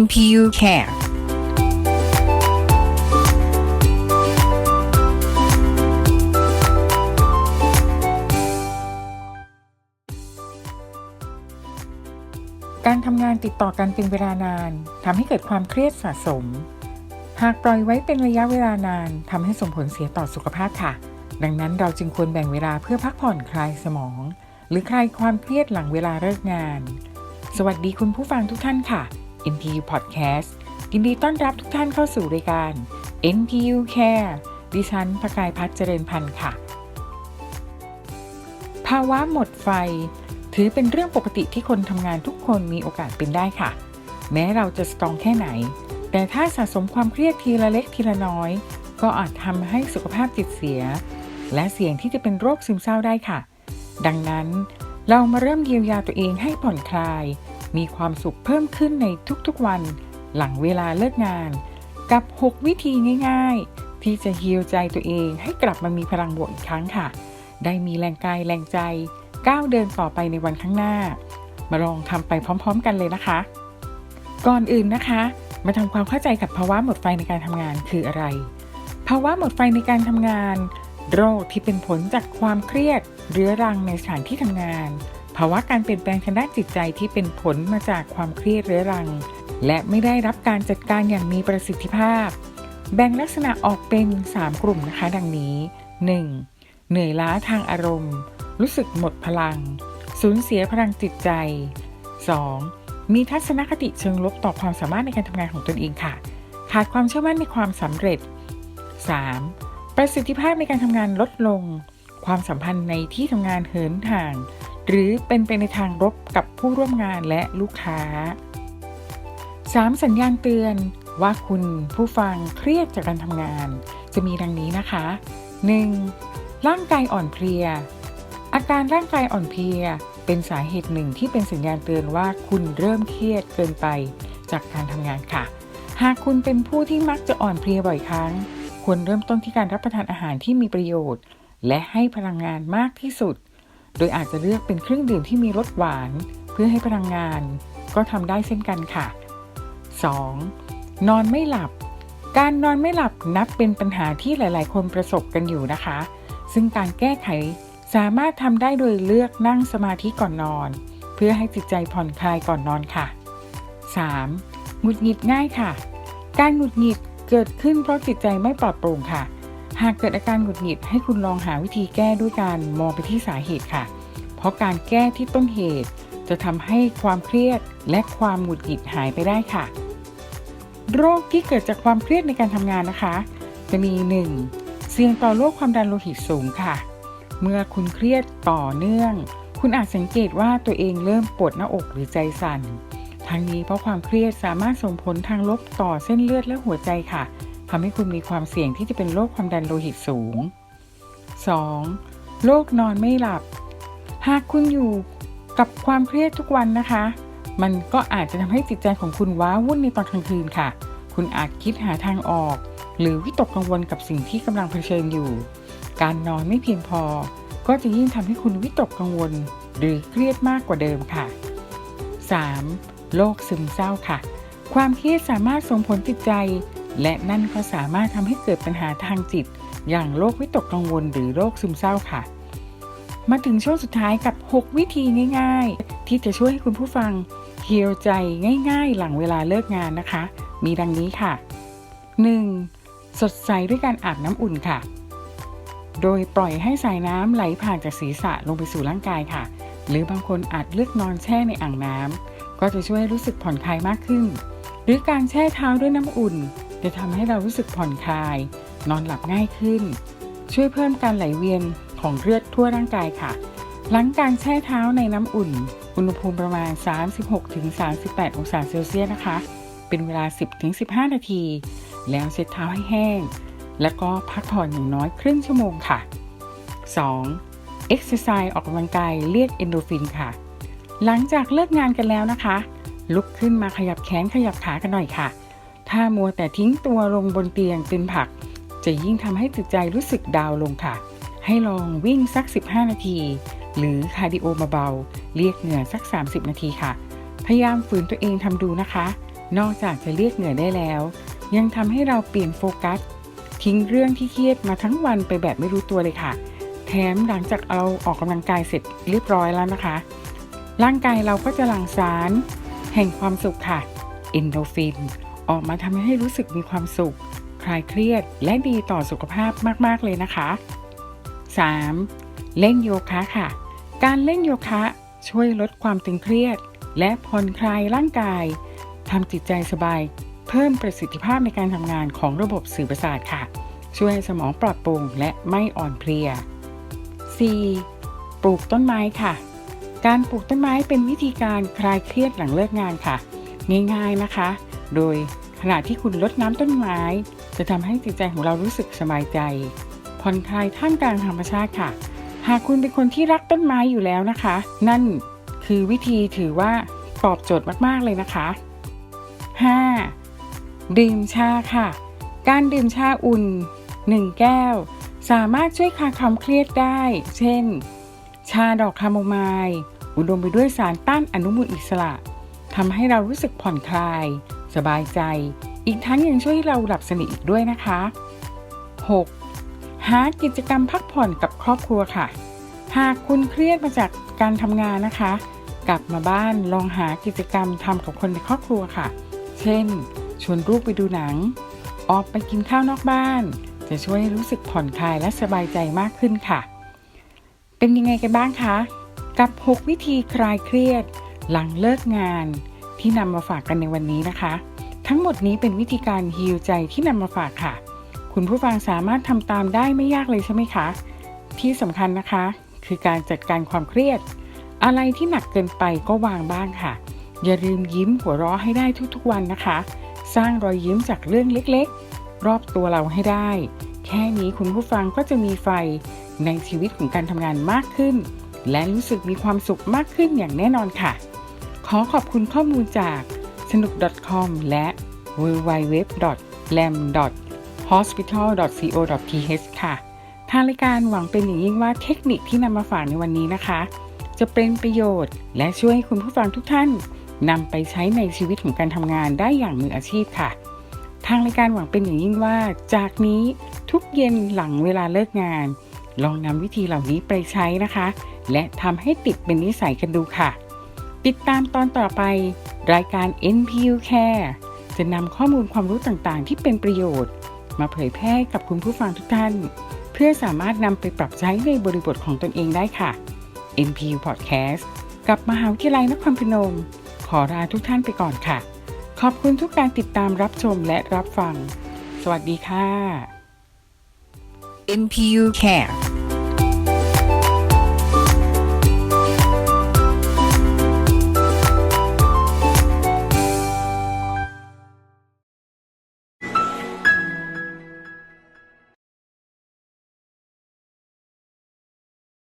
NPU Care การทำงานติดต่อกันเป็นเวลานานทำให้เกิดความเครียดสะสม หากปล่อยไว้เป็นระยะเวลานานทำให้ส่งผลเสียต่อสุขภาพค่ะ ดังนั้นเราจึงควรแบ่งเวลาเพื่อพักผ่อนคลายสมอง หรือคลายความเครียดหลังเวลาเลิกงาน สวัสดีคุณผู้ฟังทุกท่านค่ะ NPU Podcast ยินดีต้อนรับทุกท่านเข้าสู่รายการ NPU Care ดิฉันประกายพัฒเจริญพันธ์ค่ะ ภาวะหมดไฟ ถือเป็นเรื่องปกติที่คนทำงานทุกคนมีโอกาสเป็นได้ค่ะ แม้เราจะสตรองแค่ไหน แต่ถ้าสะสมความเครียดทีละเล็กทีละน้อย ก็อาจทำให้สุขภาพจิตเสีย และเสี่ยงที่จะเป็นโรคซึมเศร้าได้ค่ะ ดังนั้นเรามาเริ่มเยียวยาตัวเองให้ผ่อนคลาย มีความสุขเพิ่มขึ้นในทุกๆวัน หลังเวลาเลิกงาน กับ 6 วิธีง่าย ๆ ที่จะฮีลใจตัวเองให้กลับมามีพลังบวกอีกครั้งค่ะ ได้มีแรงกายแรงใจก้าวเดินต่อไปในวันข้างหน้า มาลองทำไปพร้อม ๆ กันเลยนะคะ ก่อนอื่นนะคะ มาทำความเข้าใจกับภาวะหมดไฟในการทำงานคืออะไร ภาวะหมดไฟในการทำงาน โรคที่เป็นผลจากความเครียดเรื้อรังในสถานที่ทำงาน ภาวะการเปลี่ยนแปลงทางด้านจิตใจที่เป็นผลมาจากความเครียดเรื้อรัง และไม่ได้รับการจัดการอย่างมีประสิทธิภาพ แบ่งลักษณะออกเป็น 3 กลุ่มนะคะ ดังนี้ 1. เหนื่อยล้าทางอารมณ์ รู้สึกหมดพลัง สูญเสียพลังจิตใจ 2. มีทัศนคติเชิงลบต่อความสามารถในการทำงานของตนเองค่ะ ขาดความเชื่อมั่นในความสำเร็จ 3. ประสิทธิภาพในการทำงานลดลง ความสัมพันธ์ในที่ทำงานเหินห่าง หรือเป็นไปในทางลบกับผู้ร่วมงานและลูกค้า 3. สัญญาณเตือนว่าคุณผู้ฟังเครียดจากการทำงาน จะมีดังนี้นะคะ 1. ร่างกายอ่อนเพลีย อาการร่างกายอ่อนเพลีย เป็นสาเหตุหนึ่งที่เป็นสัญญาณเตือนว่าคุณเริ่มเครียดเกินไปจากการทำงานค่ะ หากคุณเป็นผู้ที่มักจะอ่อนเพลียบ่อยครั้ง ควรเริ่มต้นที่การรับประทานอาหารที่มีประโยชน์ และให้พลังงานมากที่สุด โดยอาจจะเลือกเป็นเครื่องดื่มที่มีรสหวาน เพื่อให้พลังงาน ก็ทำได้เช่นกันค่ะ 2. นอนไม่หลับ การนอนไม่หลับนับเป็นปัญหาที่หลาย ๆ คนประสบกันอยู่นะคะ ซึ่งการแก้ไขสามารถทำได้โดยเลือกนั่งสมาธิก่อนนอน เพื่อให้จิตใจผ่อนคลายก่อนนอนค่ะ 3. หงุดหงิดง่ายค่ะ การหงุดหงิดเกิดขึ้นเพราะจิตใจไม่ปลอดโปร่งค่ะ หากเกิดอาการหงุดหงิดให้คุณลองหาวิธีแก้ด้วยการมองไปที่สาเหตุค่ะ เพราะการแก้ที่ต้นเหตุ จะทำให้ความเครียดและความหงุดหงิดหายไปได้ค่ะ โรคที่เกิดจากความเครียดในการทำงานนะคะ จะมี 1. เสี่ยงต่อโรคความดันโลหิตสูงค่ะ เมื่อคุณเครียดต่อเนื่อง คุณอาจสังเกตว่าตัวเองเริ่มปวดหน้าอกหรือใจสั่นทั้งนี้เพราะความเครียดสามารถส่งผลทางลบต่อเส้นเลือดและหัวใจค่ะ ทำให้คุณมีความเสี่ยงที่จะเป็นโรคความดันโลหิตสูง 2. โรคนอนไม่หลับ หากคุณอยู่กับความเครียดทุกวันนะคะ มันก็อาจจะทำให้จิตใจของคุณว้าวุ่นในตอนกลางคืนค่ะ คุณอาจคิดหาทางออก หรือวิตกกังวลกับสิ่งที่กำลังเผชิญอยู่ การนอนไม่เพียงพอ ก็จะยิ่งทำให้คุณวิตกกังวล หรือเครียดมากกว่าเดิมค่ะ 3. โรคซึมเศร้าค่ะ ความเครียดสามารถส่งผลจิตใจ และนั่นก็สามารถทำให้เกิดปัญหาทางจิต อย่างโรควิตกกังวลหรือโรคซึมเศร้าค่ะ มาถึงช่วงสุดท้ายกับ 6 วิธีง่าย ๆ ที่จะช่วยให้คุณผู้ฟังเฮีลใจง่าย ๆ หลังเวลาเลิกงานนะคะ มีดังนี้ค่ะ 1. สดใสด้วยการอาบน้ำอุ่นค่ะ โดยปล่อยให้สายน้ำไหลผ่านจากศีรษะลงไปสู่ร่างกายค่ะ หรือบางคนอาจเลือกนอนแช่ในอ่างน้ำก็จะช่วยรู้สึกผ่อนคลายมากขึ้น หรือการแช่เท้าด้วยน้ำอุ่น จะทำให้เรารู้สึกผ่อนคลาย นอนหลับง่ายขึ้น ช่วยเพิ่มการไหลเวียนของเลือดทั่วร่างกายค่ะ หลังการแช่เท้าในน้ำอุ่น อุณหภูมิประมาณ 36-38 องศาเซลเซียสนะคะ เป็นเวลา 10-15 นาที แล้วเช็ดเท้าให้แห้ง แล้วก็พักผ่อนอย่างน้อยครึ่งชั่วโมงค่ะ 2. Exercise ออกกำลังกายเรียกเอนโดฟินค่ะ หลังจากเลิกงานกันแล้วนะคะ ลุกขึ้นมาขยับแขนขยับขากันหน่อยค่ะ ถ้ามัวแต่ทิ้งตัวลงบนเตียงเป็นผัก จะยิ่งทำให้จิตใจรู้สึกดาวลงค่ะ ให้ลองวิ่งสัก 15 นาที หรือคาร์ดิโอมาเบาๆเรียกเหงื่อสัก 30 นาทีค่ะ พยายามฝืนตัวเองทำดูนะคะ นอกจากจะเรียกเหงื่อได้แล้ว ยังทำให้เราเปลี่ยนโฟกัส ทิ้งเรื่องที่เครียดมาทั้งวันไปแบบไม่รู้ตัวเลยค่ะ แถมหลังจากเราออกกำลังกายเสร็จเรียบร้อยแล้วนะคะ ร่างกายเราก็จะหลั่งสาร แห่งความสุขค่ะเอนโดฟิน ออกมาทำให้รู้สึกมีความสุข คลายเครียดและดีต่อสุขภาพมาก ๆ เลยนะคะ 3. เล่นโยคะค่ะ การเล่นโยคะช่วยลดความตึงเครียด และผ่อนคลายร่างกายทำจิตใจสบาย เพิ่มประสิทธิภาพในการทำงานของระบบสื่อประสาทค่ะ ช่วยให้สมองปลอดโปร่งและไม่อ่อนเพลีย 4. ปลูกต้นไม้ค่ะ การปลูกต้นไม้เป็นวิธีการคลายเครียดหลังเลิกงานค่ะ ง่ายๆนะคะ โดย ขณะที่คุณลดน้ำต้นไม้ จะทำให้จิตใจของเรารู้สึกสบายใจ ผ่อนคลายท่ามกลางธรรมชาติค่ะ หากคุณเป็นคนที่รักต้นไม้อยู่แล้วนะคะ นั่นคือวิธีถือว่าตอบโจทย์มาก ๆ เลยนะคะ 5. ดื่มชาค่ะ การดื่มชาอุ่น 1 แก้ว สามารถช่วยคลายความเครียดได้ เช่น ชาดอกคาโมไมล์อุดมไปด้วยสารต้านอนุมูลอิสระทำให้เรารู้สึกผ่อนคลาย สบายใจ อีกทั้งยังช่วยให้เราหลับสนิทอีกด้วยนะคะ 6. หากิจกรรมพักผ่อนกับครอบครัวค่ะ หากคุณเครียดมาจากการทำงานนะคะ กลับมาบ้านลองหากิจกรรมทำกับคนในครอบครัวค่ะ เช่น ชวนลูกไปดูหนัง ออกไปกินข้าวนอกบ้าน จะช่วยให้รู้สึกผ่อนคลายและสบายใจมากขึ้นค่ะ เป็นยังไงกันบ้างคะ กับ 6 วิธีคลายเครียด หลังเลิกงาน ที่นำมาฝากกันในวันนี้นะคะ ทั้งหมดนี้เป็นวิธีการฮีลใจที่นำมาฝากค่ะ คุณผู้ฟังสามารถทำตามได้ไม่ยากเลยใช่ไหมคะ ที่สำคัญนะคะ คือการจัดการความเครียด อะไรที่หนักเกินไปก็วางบ้างค่ะ อย่าลืมยิ้มหัวเราะให้ได้ทุกๆวันนะคะ สร้างรอยยิ้มจากเรื่องเล็กๆ รอบตัวเราให้ได้ แค่นี้คุณผู้ฟังก็จะมีไฟในชีวิตของการทำงานมากขึ้น และรู้สึกมีความสุขมากขึ้นอย่างแน่นอนค่ะ ขอขอบคุณข้อมูลจากสนุก .com และ w w w l a m hospital.co.th ค่ะ ทางรายการหวังเป็นอย่างยิ่งว่าเทคนิคที่นำมาฝากในวันนี้นะคะ จะเป็นประโยชน์ และช่วยให้คุณผู้ฟังทุกท่านนำไปใช้ในชีวิตของการทำงานได้อย่างมืออาชีพค่ะ ทางรายการหวังเป็นอย่างยิ่งว่า จากนี้ทุกเย็นหลังเวลาเลิกงาน ลองนำวิธีเหล่านี้ไปใช้นะคะ และทำให้ติดเป็นนิสัยกันดูค่ะ ติดตามตอนต่อไป รายการ NPU Care จะนำข้อมูลความรู้ต่างๆ ที่เป็นประโยชน์ มาเผยแพร่กับคุณผู้ฟังทุกท่าน เพื่อสามารถนำไปปรับใช้ในบริบทของตนเองได้ค่ะ NPU Podcast กับมหาวิทยาลัยนครพนม ขอลาทุกท่านไปก่อนค่ะ ขอบคุณทุกการติดตามรับชมและรับฟัง สวัสดีค่ะ NPU Care